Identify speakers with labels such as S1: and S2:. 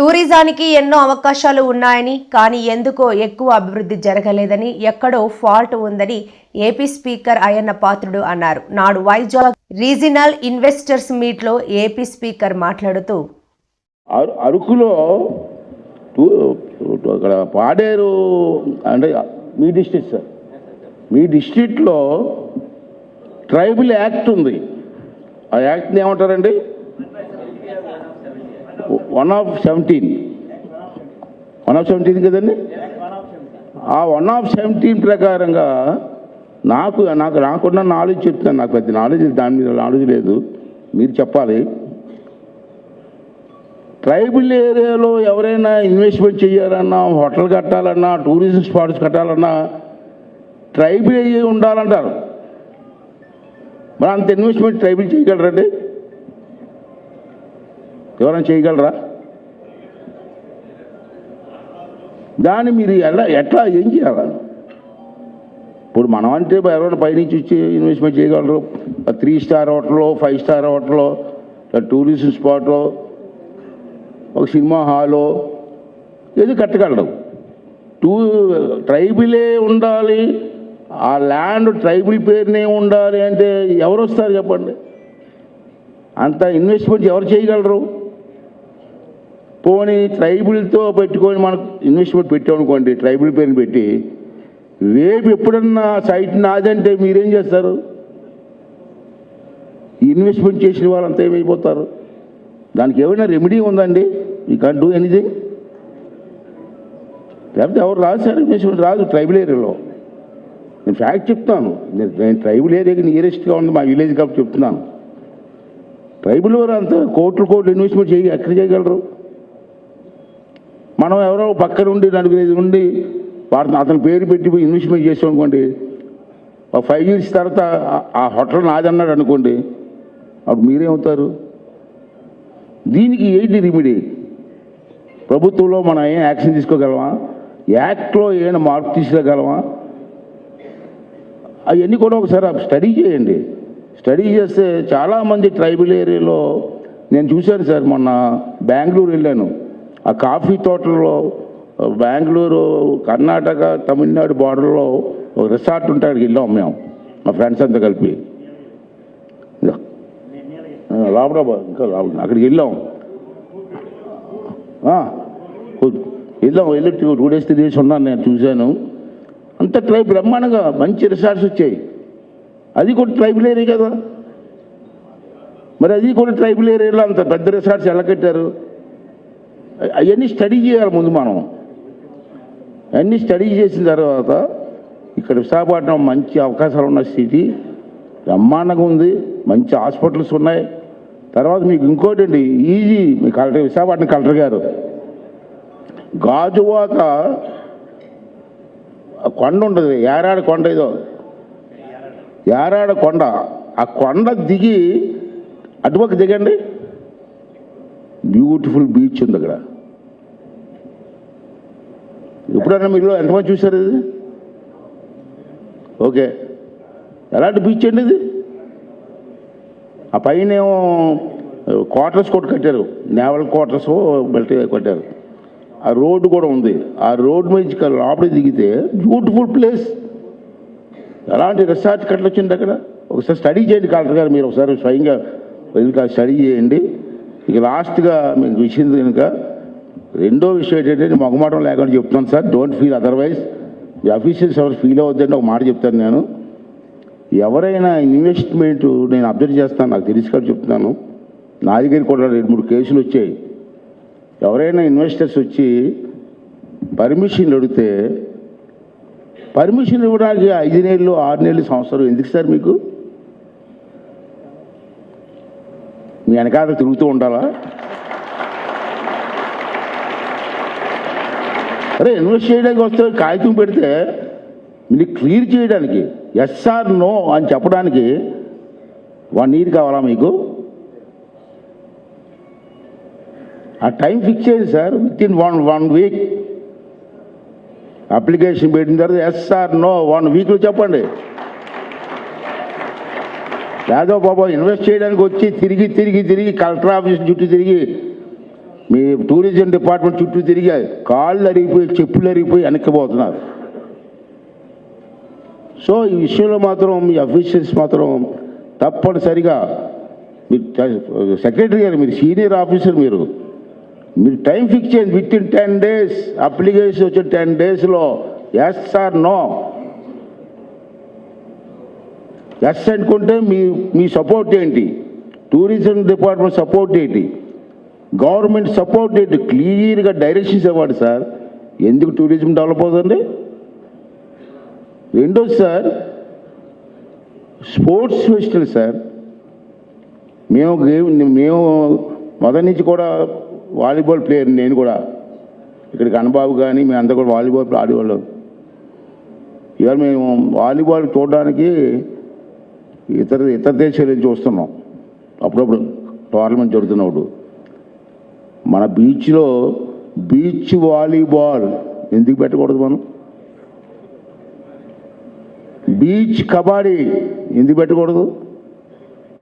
S1: టూరిజానికి ఎన్నో అవకాశాలు ఉన్నాయని కానీ ఎందుకో ఎక్కువ అభివృద్ధి జరగలేదని ఎక్కడో ఫాల్ట్ ఉందని ఏపీ స్పీకర్ అయ్యన్న పాత్రుడు అన్నారు. నాడు వైజాగ్ రీజినల్ ఇన్వెస్టర్స్ మీట్లో ఏపీ స్పీకర్ మాట్లాడుతూ
S2: అరు- అరకులో అక్కడ పాడేరు అంటే మీ డిస్ట్రిక్ట్ సార్. మీ డిస్ట్రిక్ట్లో ట్రైబల్ యాక్ట్ ఉంది. ఆ యాక్ట్ని ఏమంటారండి? One of seventeen. One of seventeen కదండి? ఆ వన్ ఆఫ్ సెవెంటీన్ ప్రకారంగా నాకు నాకు నాకున్న నాలెడ్జ్ చెప్తాను నాకు పెద్ద నాలెడ్జ్ దాని మీద నాలెడ్జ్ లేదు. మీరు చెప్పాలి. ట్రైబల్ ఏరియాలో ఎవరైనా ఇన్వెస్ట్మెంట్ చేయాలన్నా హోటల్ కట్టాలన్నా టూరిజం స్పాట్స్ కట్టాలన్నా ట్రైబల్ అయ్యి ఉండాలంటారు. మరి అంత ఇన్వెస్ట్మెంట్ ట్రైబల్ చేయగలరండి? ఎవరైనా చేయగలరా? దాన్ని మీరు ఎలా ఎట్లా ఏం చేయాలి? ఇప్పుడు మనం అంటే ఎవరైనా పైనుంచి వచ్చి ఇన్వెస్ట్మెంట్ చేయగలరు. త్రీ స్టార్ హోటల్లో ఫైవ్ స్టార్ హోటల్లో టూరిజం స్పాట్లో ఒక సినిమా హాలో ఏది కట్టగలరు. టూ ట్రైబులే ఉండాలి ఆ ల్యాండ్ ట్రైబుల్ పేరునే ఉండాలి అంటే ఎవరు వస్తారు చెప్పండి? అంత ఇన్వెస్ట్మెంట్ ఎవరు చేయగలరు? పోనీ ట్రైబుల్తో పెట్టుకొని మనకు ఇన్వెస్ట్మెంట్ పెట్టామనుకోండి ట్రైబుల్ పేరుని పెట్టి రేపు ఎప్పుడన్నా సైట్ నాదంటే మీరేం చేస్తారు? ఇన్వెస్ట్మెంట్ చేసిన వాళ్ళంతా ఏమైపోతారు? దానికి ఏమైనా రెమెడీ ఉందండి? యూ కాన్ డూ ఎనీథింగ్ లేకపోతే ఎవరు రాదు సార్ ఇన్వెస్ట్మెంట్ రాదు ట్రైబల్ ఏరియాలో. నేను ఫ్యాక్ట్ చెప్తాను. నేను నేను ట్రైబల్ ఏరియాకి నియరెస్ట్గా ఉంది మా విలేజ్ కాబట్టి చెప్తున్నాను. ట్రైబుల్ వారు అంత కోట్లు కోట్లు ఇన్వెస్ట్మెంట్ చేయ ఎక్కడ చేయగలరు? మనం ఎవరో పక్కన ఉండి నలుగురు ఉండి వాటిని అతని పేరు పెట్టి పోయి ఇన్వెస్ట్మెంట్ చేసాం అనుకోండి ఫైవ్ ఇయర్స్ తర్వాత ఆ- హోటల్ నాదన్నాడు అనుకోండి అప్పుడు మీరేమవుతారు? దీనికి ఏంటి రిమిడీ ప్రభుత్వంలో మనం ఏం యాక్షన్ తీసుకోగలమా? యాక్ట్లో ఏమైనా మార్పు తీసుకోగలమా అవన్నీ కూడా ఒకసారి స్టడీ చేయండి. స్టడీ చేస్తే చాలామంది ట్రైబల్ ఏరియాలో నేను చూశాను సార్ మొన్న బెంగళూరు వెళ్ళాను. ఆ కాఫీ తోటల్లో బెంగళూరు కర్ణాటక తమిళనాడు బార్డర్లో ఒక రిసార్ట్ ఉంటే అక్కడికి వెళ్ళాం మేము మా ఫ్రెండ్స్ అంతా కలిపి. ఇదో. ఇంకా లోపల అక్కడికి వెళ్ళాం. ఆ, వెళ్ళాం వెళ్ళి టూ డేస్ త్రీ డేస్ ఉన్నాను నేను చూశాను. అంత ట్రైబ్ బ్రహ్మాండంగా మంచి రిసార్ట్స్ వచ్చాయి. అది కూడా ట్రైబల్ ఏరియా కదా. మరి అది కూడా ట్రైబల్ ఏరియాలో అంత పెద్ద రిసార్ట్స్ ఎలా కట్టారు? అవన్నీ స్టడీ చేయాలి ముందు మనం. అన్నీ స్టడీ చేసిన తర్వాత ఇక్కడ విశాఖపట్నం మంచి అవకాశాలు ఉన్న సిటీ బ్రహ్మాండంగా ఉంది మంచి హాస్పిటల్స్ ఉన్నాయి. తర్వాత మీకు ఇంకోటి అండి ఈజీ మీ కలెక్టర్ విశాఖపట్నం కలెక్టర్ గారు. గాజువాక ఆ కొండ ఉంటుంది ఏరాడ కొండ ఏదో. ఏరాడ కొండ. ఆ కొండ దిగి అటుపక్క దిగండి. బ్యూటిఫుల్ బీచ్ ఉంది అక్కడ. ఎప్పుడైనా మీరు ఎంతమంది చూశారు ఇది? ఓకే. ఎలాంటి బీచ్ అండి ఇది? ఆ పైన ఏమో క్వార్టర్స్ కూడా కట్టారు. నేవల్ క్వార్టర్స్ బెల్ట్ కట్టారు. ఆ రోడ్డు కూడా ఉంది. ఆ రోడ్డు మీద లోపల దిగితే బ్యూటిఫుల్ ప్లేస్ ఎలాంటి రిసార్ట్ కట్టొచ్చింది అక్కడ? ఒకసారి స్టడీ చేయండి కలెక్టర్ గారు. మీరు ఒకసారి స్వయంగా వెళ్ళి స్టడీ చేయండి. ఇక లాస్ట్గా మీకు విషయం కనుక రెండో విషయం ఏంటంటే మగమాటం లేకుండా చెప్తున్నాను సార్. డోంట్ ఫీల్ అదర్వైజ్ ఈ అఫీషియల్స్ ఎవరు ఫీల్ అవుద్దంటే ఒక మాట చెప్తాను నేను. ఎవరైనా ఇన్వెస్ట్మెంట్ నేను అబ్జర్వ్ చేస్తాను. నాకు తెలిసి కూడా చెప్తున్నాను. నా దగ్గర కూడా రెండు మూడు కేసులు వచ్చాయి. ఎవరైనా ఇన్వెస్టర్స్ వచ్చి పర్మిషన్ అడిగితే పర్మిషన్ ఇవ్వడానికి ఐదు నెలలు ఆరు నెలలు సంవత్సరం ఎందుకు సార్ మీకు? మీ వెనకాల తిరుగుతూ ఉండాలా? అరే ఇన్వెస్ట్ చేయడానికి వస్తే కాగితం పెడితే మీరు క్లియర్ చేయడానికి. ఎస్ఆర్ నో అని చెప్పడానికి వన్ ఇయర్ కావాలా మీకు? ఆ టైం ఫిక్స్ చేయండి sir within one one week. Application పెట్టిన తర్వాత ఎస్ఆర్ నో వన్ వీక్లో చెప్పండి. యాదవ్ బాబా ఇన్వెస్ట్ చేయడానికి వచ్చి తిరిగి తిరిగి తిరిగి కలెక్టర్ ఆఫీస్ చుట్టూ తిరిగి మీ టూరిజం డిపార్ట్మెంట్ చుట్టూ తిరిగి కాళ్ళు అరిగిపోయి చెప్పులు అరిగిపోయి వెనక్కిపోతున్నారు. సో ఈ విషయంలో మాత్రం మీ అఫీషియల్స్ మాత్రం తప్పనిసరిగా మీరు సెక్రటరీ గారు మీరు సీనియర్ ఆఫీసర్ మీరు. మీరు టైం ఫిక్స్ చేయండి. Within ten days application వచ్చిన టెన్ డేస్లో ఎస్ సార్ నో ఎస్ అనుకుంటే మీ మీ సపోర్ట్ ఏంటి? టూరిజం డిపార్ట్మెంట్ సపోర్ట్ ఏంటి? గవర్నమెంట్ సపోర్ట్ క్లియర్గా డైరెక్షన్స్ ఇవ్వండి సార్. ఎందుకు టూరిజం డెవలప్ అవుతుంది? రెండోది సార్ స్పోర్ట్స్ ఫెస్టివల్ సార్. మేము గేమ్ మేము మొదటి నుంచి కూడా వాలీబాల్ ప్లేయర్ నేను కూడా. ఇక్కడికి అన్నబాబు కానీ మేము అందరూ కూడా వాలీబాల్ ఆడేవాళ్ళం. ఇవాళ మేము వాలీబాల్ చూడడానికి ఇతర ఇతర దేశాల నుంచి చూస్తున్నాం అప్పుడప్పుడు టోర్నమెంట్ జరుగుతున్నప్పుడు. మన బీచ్లో బీచ్ వాలీబాల్ ఎందుకు పెట్టకూడదు మనం? బీచ్ కబడ్డీ ఎందుకు పెట్టకూడదు?